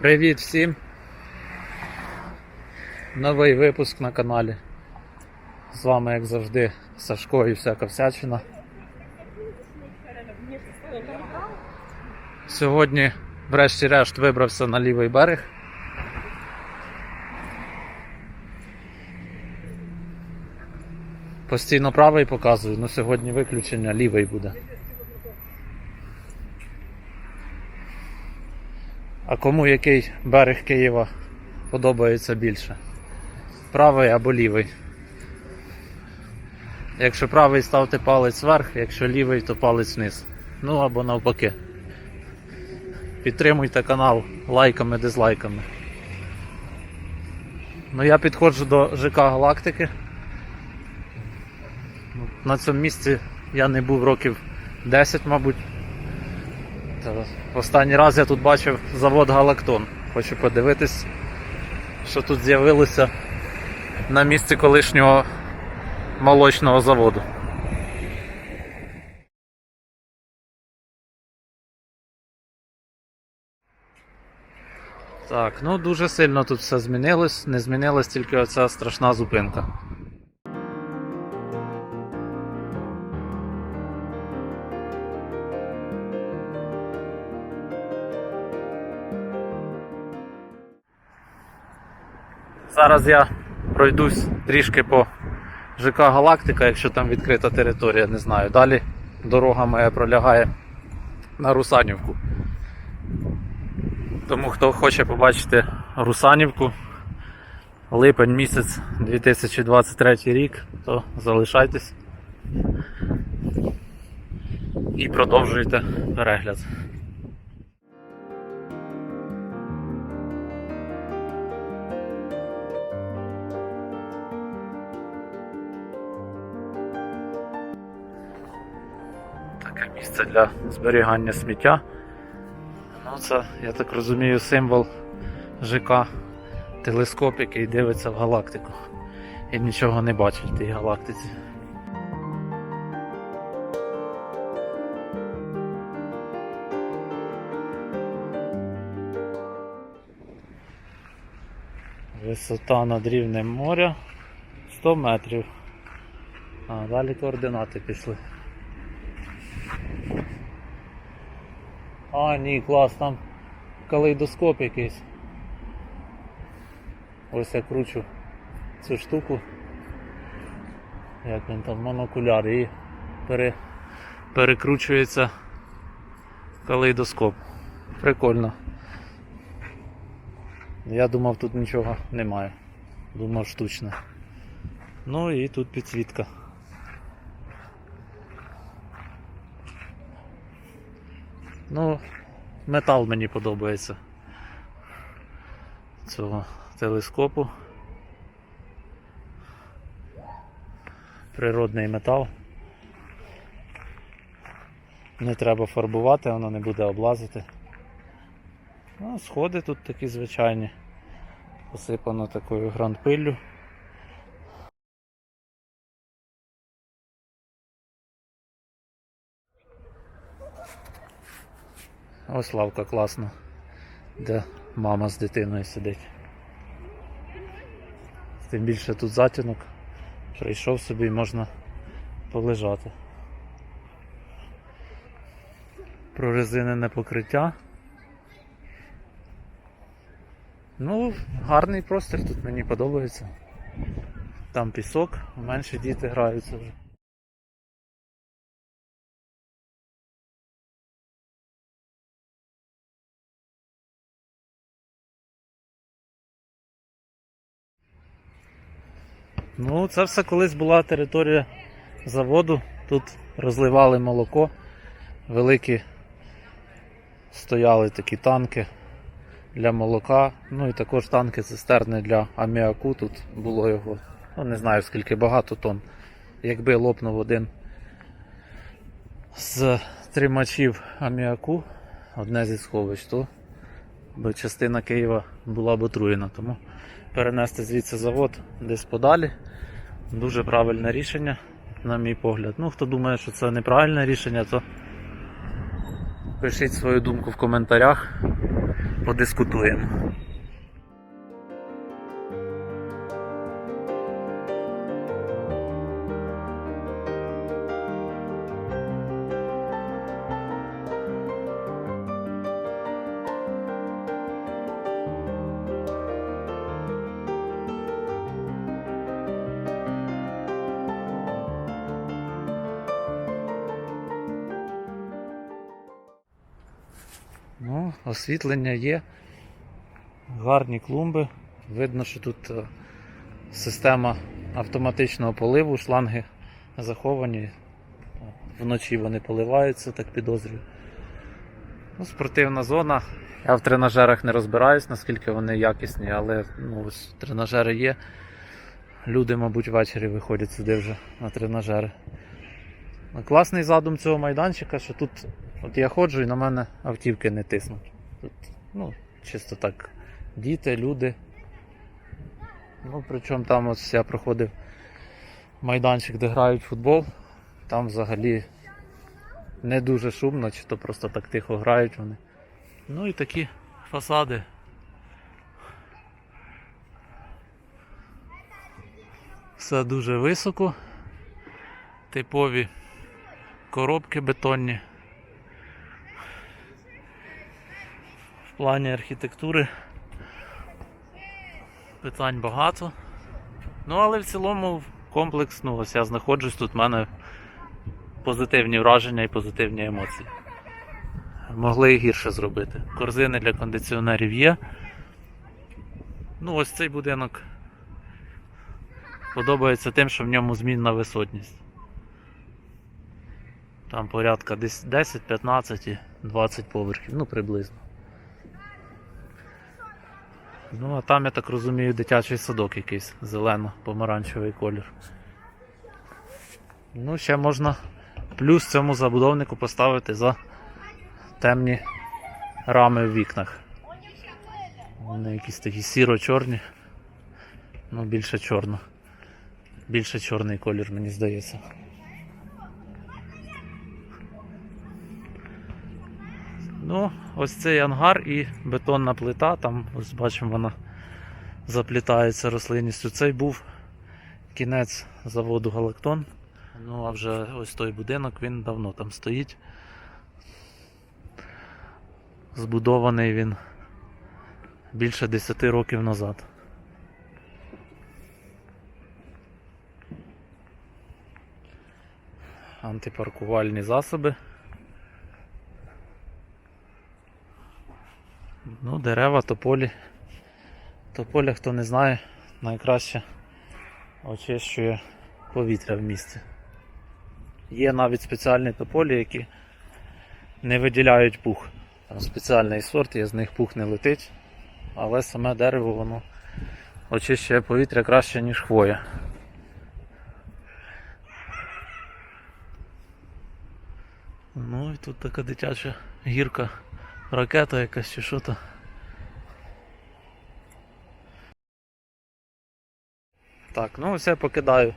Привіт всім! Новий випуск на каналі. З вами, як завжди, Сашко і всяка всячина. Сьогодні, врешті-решт, вибрався на лівий берег. Постійно правий показую, але сьогодні виключення лівий буде. А кому який берег Києва подобається більше? Правий або лівий? Якщо правий ставте палець вверх, якщо лівий, то палець вниз. Ну або навпаки. Підтримуйте канал лайками, дизлайками. Ну я підходжу до ЖК Галактики. На цьому місці я не був років 10, мабуть. Та Останній раз я тут бачив завод Галактон. Хочу подивитись, що тут з'явилося на місці колишнього молочного заводу. Так, ну дуже сильно тут все змінилось, не змінилась тільки оця страшна зупинка. Зараз я пройдусь трішки по ЖК Галактика, якщо там відкрита територія, не знаю. Далі дорога моя пролягає на Русанівку. Тому хто хоче побачити Русанівку, липень місяць 2023 рік, то залишайтесь і продовжуйте перегляд. Місце для зберігання сміття. Ну, це, я так розумію, символ ЖК телескоп, який дивиться в галактику і нічого не бачить в тій галактиці. Висота над рівнем моря 100 метрів. А далі координати пішли. А, ні, клас, там калейдоскоп якийсь. Ось я кручу цю штуку. Як він там, монокуляр і пере, перекручується калейдоскоп. Прикольно. Я думав тут нічого немає. Думав штучне. Ну і тут підсвітка. Ну, метал мені подобається цього телескопу. Природний метал. Не треба фарбувати, воно не буде облазити. Ну, сходи тут такі звичайні. Посипано такою гранд-пиллю. Ось лавка класна, де мама з дитиною сидить. Тим більше тут затінок. Прийшов собі і можна полежати. Прорезинене покриття. Ну, гарний простір тут мені подобається. Там пісок, менші діти граються вже. Ну, це все колись була територія заводу. Тут розливали молоко, великі стояли такі танки для молока, ну і також танки цистерни для аміаку. Тут було його, ну не знаю скільки багато тонн. Якби лопнув один з тримачів аміаку, одне зі сховищ, то би частина Києва була б отруєна. Тому перенести звідси завод десь подалі. Дуже правильне рішення, на мій погляд. Ну, хто думає, що це неправильне рішення, то пишіть свою думку в коментарях. подискутуємо. Ну, освітлення є. Гарні клумби. Видно, що тут е, система автоматичного поливу, шланги заховані. Вночі вони поливаються, так підозрюю. Ну, спортивна зона. Я в тренажерах не розбираюсь, наскільки вони якісні, але ну, ось тренажери є. Люди, мабуть, ввечері виходять сюди вже на тренажери. Класний задум цього майданчика, що тут от я ходжу і на мене автівки не тиснуть. Тут, ну, чисто так, діти, люди. Ну, причому там ось я проходив майданчик, де грають в футбол. Там взагалі не дуже шумно, чи то просто так тихо грають вони. Ну і такі фасади. Все дуже високо. Типові коробки бетонні. Плані архітектури питань багато. Ну, але в цілому комплекс, ну ось я знаходжусь тут, в мене позитивні враження і позитивні емоції. Могли і гірше зробити. Корзини для кондиціонерів є. Ну, ось цей будинок подобається тим, що в ньому змінна висотність. Там порядка 10, 15, 20 поверхів, ну приблизно. Ну, а там, я так розумію, дитячий садок якийсь, зелено-помаранчевий колір. Ну, ще можна плюс цьому забудовнику поставити за темні рами в вікнах. Вони якісь такі сіро-чорні. Ну, більше чорно. Більше чорний колір, мені здається. Ну, ось цей ангар і бетонна плита, там ось бачимо вона заплітається рослинністю. Цей був кінець заводу Галактон. Ну, а вже ось той будинок, він давно там стоїть. Збудований він більше 10 років назад. Антипаркувальні засоби. Ну, дерева, тополі. Тополя, хто не знає, найкраще очищує повітря в місті. Є навіть спеціальні тополі, які не виділяють пух. Там спеціальний сорт, є з них пух не летить, але саме дерево воно очищує повітря краще, ніж хвоя. Ну і тут така дитяча гірка, ракета якась чи що то. Так, ну ось я покидаю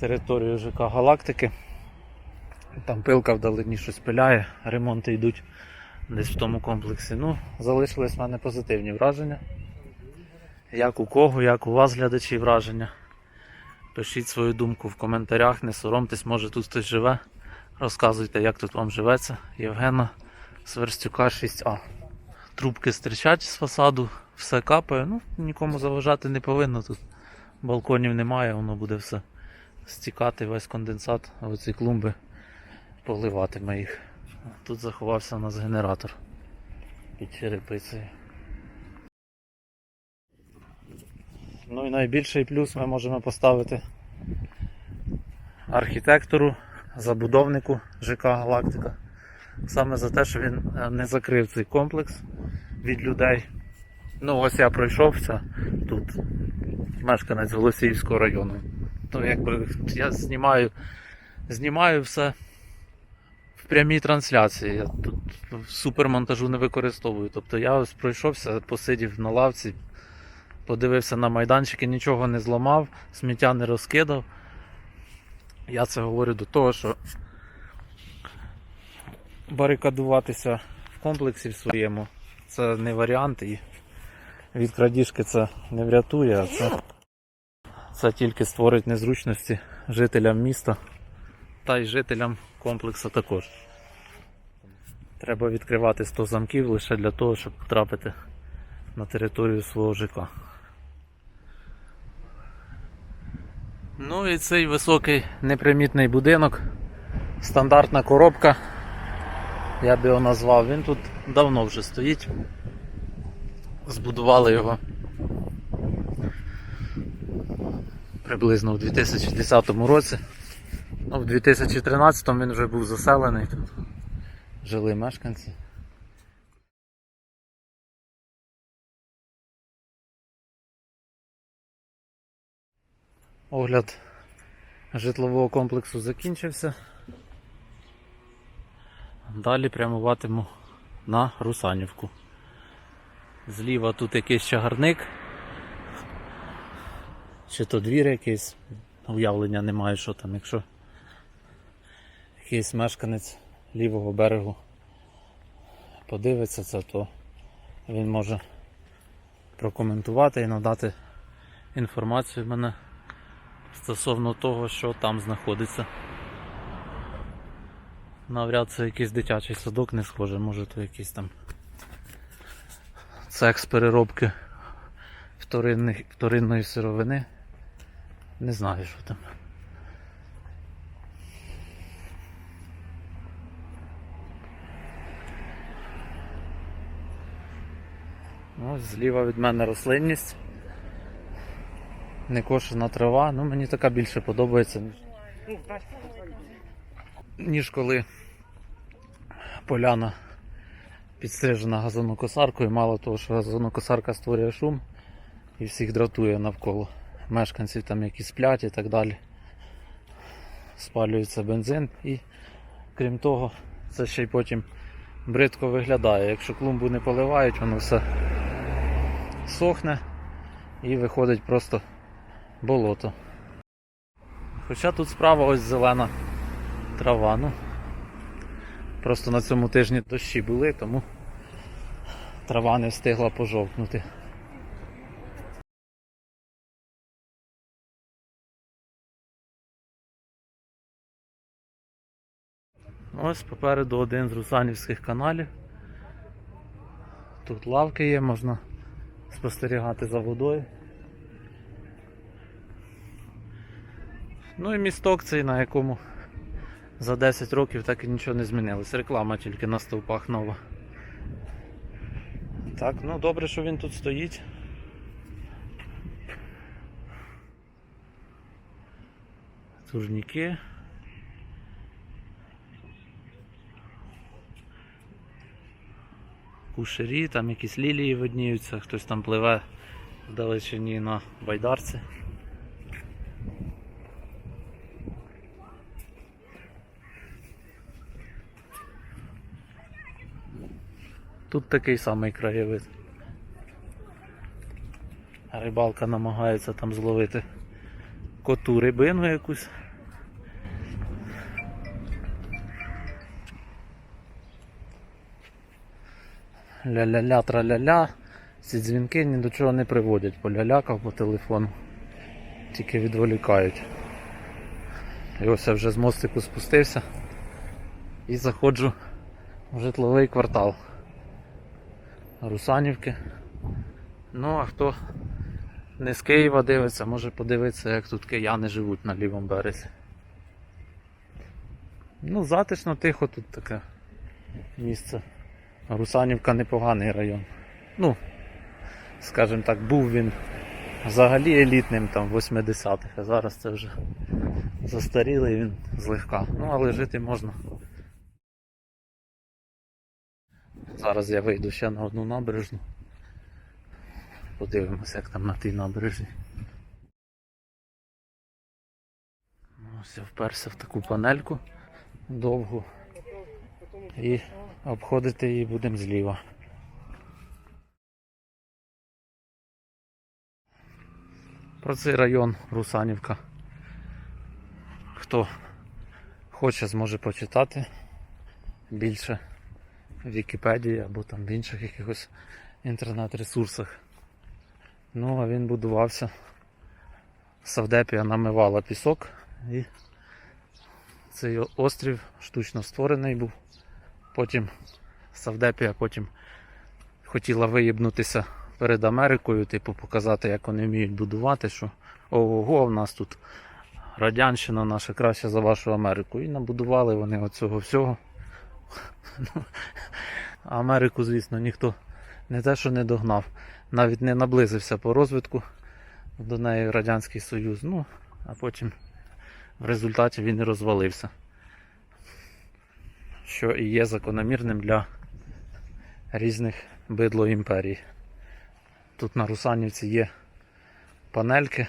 територію ЖК Галактики. Там пилка вдалині щось пиляє, ремонти йдуть десь в тому комплексі. Ну, залишились в мене позитивні враження. Як у кого, як у вас, глядачі, враження. Пишіть свою думку в коментарях, не соромтесь, може тут хтось живе. Розказуйте, як тут вам живеться. Євгена Сверстюка 6А. Трубки стирчать з фасаду, все капає, ну нікому заважати не повинно тут. Балконів немає, воно буде все стікати, весь конденсат, а оці клумби поливатиме їх. Тут заховався у нас генератор під черепицею. Ну і найбільший плюс ми можемо поставити архітектору, забудовнику ЖК Галактика. Саме за те, що він е, не закрив цей комплекс від людей. Ну, ось я пройшовся тут, мешканець Голосіївського району. То якби я знімаю, знімаю все в прямій трансляції. Я тут супермонтажу не використовую. Тобто я ось пройшовся, посидів на лавці, подивився на майданчики, нічого не зламав, сміття не розкидав. Я це говорю до того, що барикадуватися в комплексі в своєму це не варіант і від крадіжки це не врятує, а це, це тільки створить незручності жителям міста та й жителям комплексу також. Треба відкривати 100 замків лише для того, щоб потрапити на територію свого ЖК. Ну і цей високий непримітний будинок, стандартна коробка, я б його назвав, він тут давно вже стоїть. Збудували його приблизно у 2010 році. Ну, в 2013 він вже був заселений тут. Жили мешканці. Огляд житлового комплексу закінчився. Далі прямуватиму на Русанівку. Зліва тут якийсь чагарник. Чи то двір якийсь, уявлення немає, що там, якщо якийсь мешканець лівого берегу подивиться це, то він може прокоментувати і надати інформацію мене стосовно того, що там знаходиться. Навряд це якийсь дитячий садок не схоже, може то якийсь там цех з переробки вторинних, вторинної сировини. Не знаю, що там. Ось зліва від мене рослинність. Не кошена трава, ну мені така більше подобається, ніж коли поляна підстрижена газонокосаркою. Мало того, що газонокосарка створює шум і всіх дратує навколо. Мешканців там які сплять і так далі. Спалюється бензин і крім того, це ще й потім бридко виглядає. Якщо клумбу не поливають, воно все сохне і виходить просто болото. Хоча тут справа ось зелена трава. Ну, просто на цьому тижні дощі були, тому трава не встигла пожовкнути. Ось попереду один з русанівських каналів. Тут лавки є, можна спостерігати за водою. Ну і місток цей, на якому за 10 років так і нічого не змінилось. Реклама тільки на стовпах нова. Так, ну добре, що він тут стоїть. Турніки. Кушері, там якісь лілії видніються, хтось там пливе вдалечині на байдарці. Тут такий самий краєвид. Рибалка намагається там зловити коту рибину якусь. Ля-ля-ля, траля-ля. Ці дзвінки ні до чого не приводять, полялякав по телефону. Тільки відволікають. І ось я вже з мостику спустився і заходжу в житловий квартал. Русанівки. Ну, а хто не з Києва дивиться, може подивитися, як тут кияни живуть на лівому березі. Ну, затишно, тихо тут таке місце. Русанівка непоганий район. Ну, скажімо так, був він взагалі елітним там в 80-х, а зараз це вже застарілий він злегка. Ну, але жити можна. Зараз я вийду ще на одну набережну. Подивимося, як там на тій набережні. Ну, Ось я вперся в таку панельку довгу. І обходити її будемо зліва. Про цей район Русанівка. Хто хоче, зможе почитати більше Вікіпедії або там в інших якихось інтернет-ресурсах. Ну, а він будувався. Савдепія намивала пісок і цей острів штучно створений був. Потім Савдепія потім хотіла виїбнутися перед Америкою, типу, показати, як вони вміють будувати, що ого, в нас тут радянщина наша краща за вашу Америку. І набудували вони оцього всього. Ну, Америку, звісно, ніхто не те, що не догнав, навіть не наблизився по розвитку до неї Радянський Союз. Ну, а потім в результаті він і розвалився. Що і є закономірним для різних бидло імперій. Тут на Русанівці є панельки,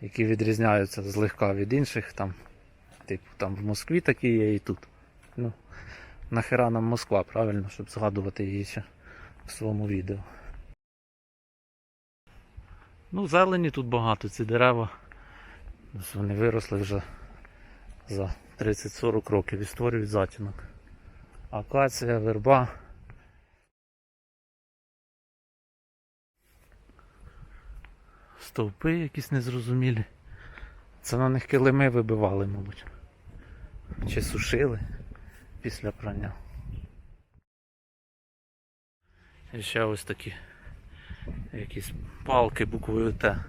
які відрізняються злегка від інших. Там, типу, там в Москві такі є і тут. Ну, нахера нам Москва, правильно, щоб згадувати її ще в своєму відео. Ну, зелені тут багато, ці дерева. Вони виросли вже за 30-40 років і створюють затінок. Акація, верба. Стовпи якісь незрозумілі. Це на них килими вибивали, мабуть. Чи сушили після прання. І ще ось такі якісь палки буквою Т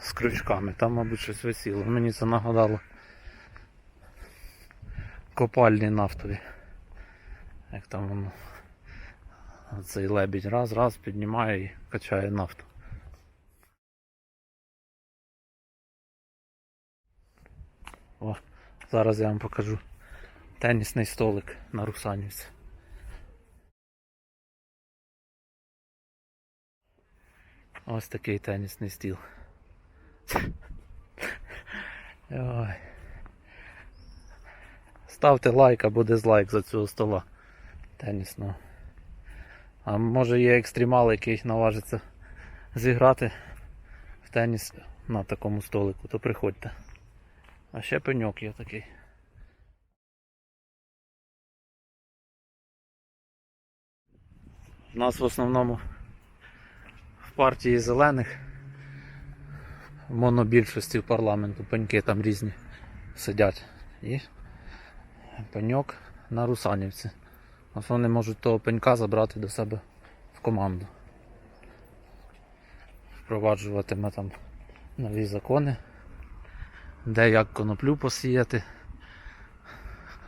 з крючками. Там, мабуть, щось висіло. Мені це нагадало копальні нафтові. Як там воно цей лебідь раз, раз піднімає і качає нафту. О, зараз я вам покажу тенісний столик на Русанівці. Ось такий тенісний стіл. Ой. Ставте лайк або дизлайк за цього стола тенісного. А може є екстремал, який наважиться зіграти в теніс на такому столику, то приходьте. А ще пеньок є такий. У нас в основному в партії зелених в монобільшості парламенту пеньки там різні сидять. І пеньок на Русанівці. Вони можуть того пенька забрати до себе в команду. Впроваджуватиме там нові закони, де як коноплю посіяти.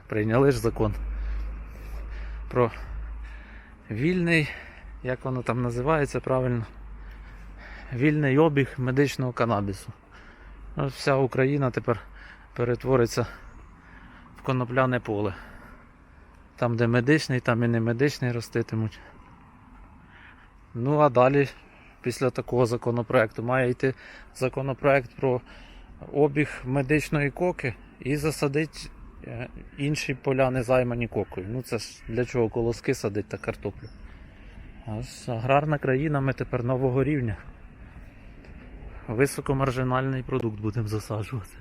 Прийняли ж закон про вільний, як воно там називається правильно, вільний обіг медичного канабісу. Ось Вся Україна тепер перетвориться в конопляне поле. Там, де медичний, там і не медичний роститимуть. Ну а далі, після такого законопроекту, має йти законопроект про обіг медичної коки і засадить інші поля не займані кокою. Ну це ж для чого колоски садить та картоплю. Ось аграрна країна ми тепер нового рівня. Високомаржинальний продукт будемо засаджувати.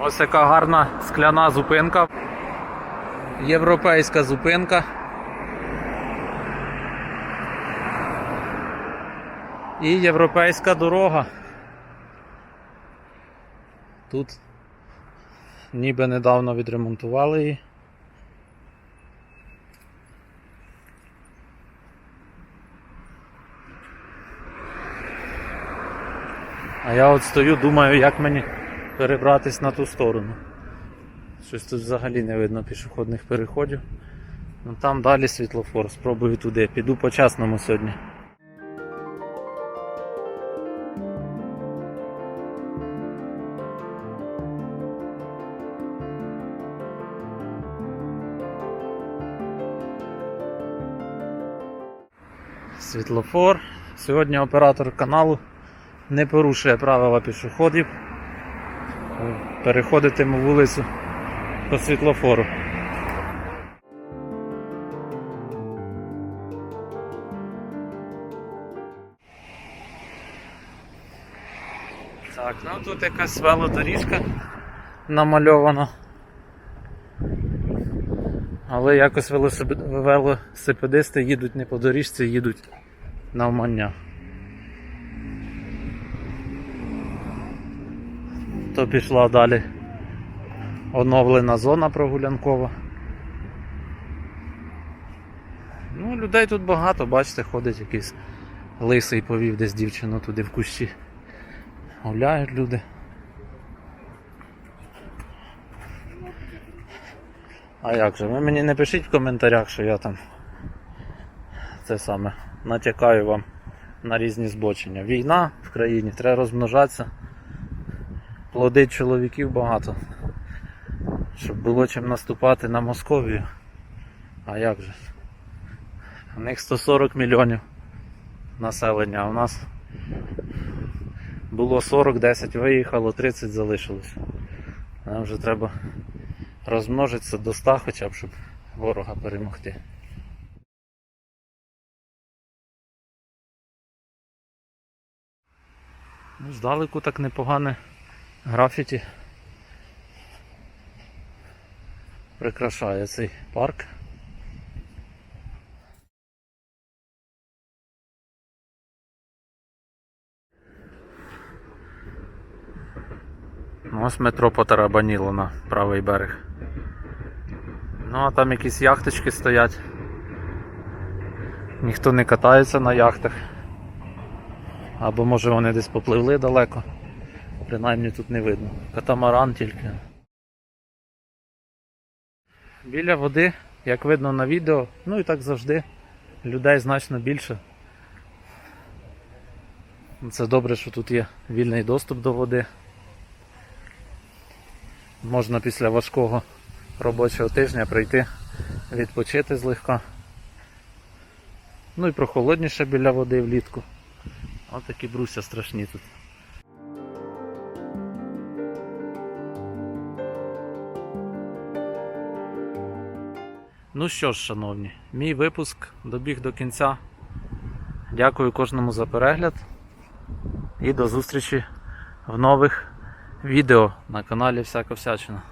Ось яка гарна скляна зупинка. Європейська зупинка. І європейська дорога. Тут ніби недавно відремонтували її. А я от стою, думаю, як мені перебратись на ту сторону. Щось тут взагалі не видно пішохідних переходів. Ну там далі світлофор, спробую туди. Піду по чесному сьогодні. світлофор. Сьогодні оператор каналу не порушує правила пішоходів. Переходитиму вулицю по світлофору. Так, ну тут якась велодоріжка намальована. Але якось велосипедисти їдуть не по доріжці, їдуть навмання. То пішла далі оновлена зона прогулянкова. Ну, людей тут багато, бачите, ходить якийсь лисий повів десь дівчину туди в кущі. Гуляють люди. А як же? Ви мені не пишіть в коментарях, що я там це саме натякаю вам на різні збочення. Війна в країні, треба розмножатися. Плодить чоловіків багато. Щоб було чим наступати на Московію. А як же? У них 140 мільйонів населення, а у нас було 40, 10 виїхало, 30 залишилось. Нам вже треба розмножитися до 100 хоча б, щоб ворога перемогти. Ну, здалеку так непогане графіті. Прикрашає цей парк. Ну, Ось метро потарабаніло на правий берег. Ну а там якісь яхточки стоять. Ніхто не катається на яхтах. Або може вони десь попливли далеко. Принаймні тут не видно. Катамаран тільки. Біля води, як видно на відео, ну і так завжди, людей значно більше. Це добре, що тут є вільний доступ до води. Можна після важкого робочого тижня прийти, відпочити злегка. Ну і прохолодніше біля води влітку. Ось такі бруся страшні тут. Ну що ж, шановні, мій випуск добіг до кінця. Дякую кожному за перегляд і до зустрічі в нових відео на каналі Всяка Всячина.